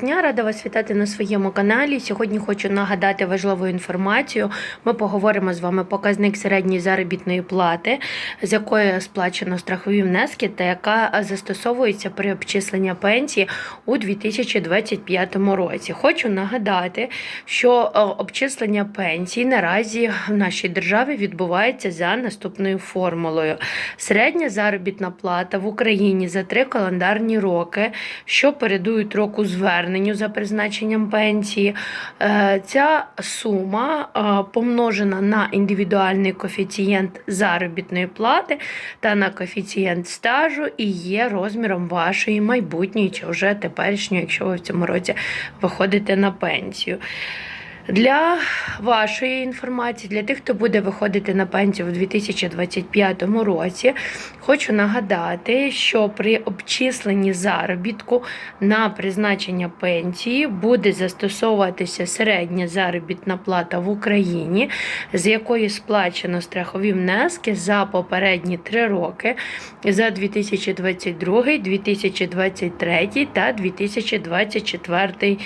Дня рада вас вітати на своєму каналі. Сьогодні хочу нагадати важливу інформацію. Ми поговоримо з вами показник середньої заробітної плати, з якої сплачено страхові внески, та яка застосовується при обчисленні пенсії у 2025 році. Хочу нагадати, що е, обчислення пенсій наразі в нашій державі відбувається за наступною формулою: середня заробітна плата в Україні за три календарні роки, що передують року зверненню за призначенням пенсії. Е, Ця сума е, помножена на індивідуальний коефіцієнт заробітної плати та на коефіцієнт стажу і є розміром вашої майбутньої чи вже теперішньої, якщо ви в цьому році виходите на пенсію. Для вашої інформації, для тих, хто буде виходити на пенсію в 2025 році, хочу нагадати, що при обчисленні заробітку на призначення пенсії буде застосовуватися середня заробітна плата в Україні, з якої сплачено страхові внески за попередні три роки за 2022, 2023 та 2024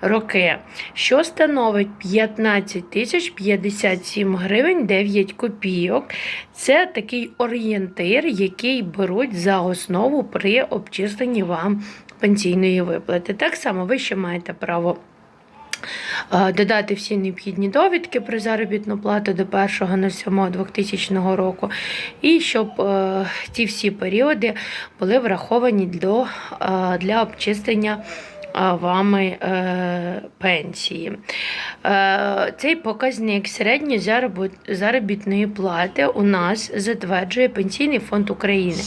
роки, що становить 15 тисяч 57 гривень 9 копійок. Це такий орієнтир, який беруть за основу при обчисленні вам пенсійної виплати. Так само ви ще маєте право. е, Додати всі необхідні довідки про заробітну плату до 1.07.2000 року, і щоб е, ті всі періоди були враховані до, е, для обчислення вами е, пенсії. Е, цей показник середньої заробітної плати у нас затверджує Пенсійний фонд України.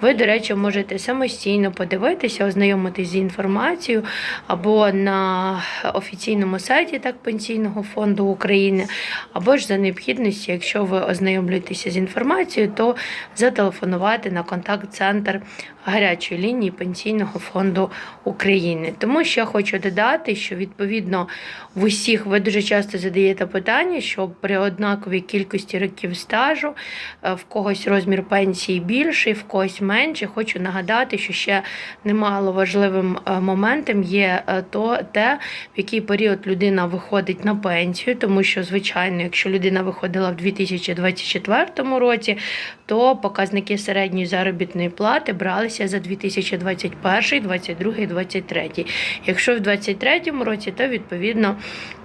Ви, до речі, можете самостійно подивитися, ознайомитися з інформацією або на офіційному сайті так, Пенсійного фонду України, або ж за необхідності, якщо ви ознайомлюєтеся з інформацією, то зателефонувати на контакт-центр гарячої лінії Пенсійного фонду України. Тому що хочу додати, що відповідно в усіх ви дуже часто задаєте питання, що при однаковій кількості років стажу е, в когось розмір пенсії більший, в когось менше. Хочу нагадати, що ще немало важливим е, моментом є е, то те, в який період людина виходить на пенсію, тому що, звичайно, якщо людина виходила в 2024 році, то показники середньої заробітної плати бралися за 2021, 22, 23. Якщо в 23 році, то відповідно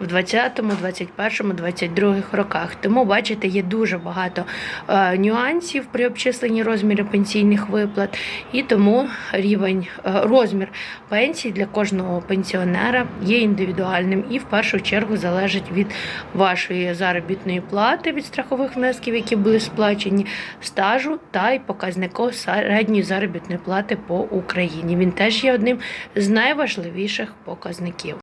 в 20, 21, 22 роках. Тому бачите, є дуже багато е, нюансів при обчисленні розмірів пенсійних виплат, і тому рівень е, розмір пенсії для кожного пенсіонера є індивідуальним і в першу чергу залежить від вашої заробітної плати від страхових внесків, які були сплачені, стажу та й показнику середньої заробітної плати по Україні. Він теж є одним з найважливіших показників.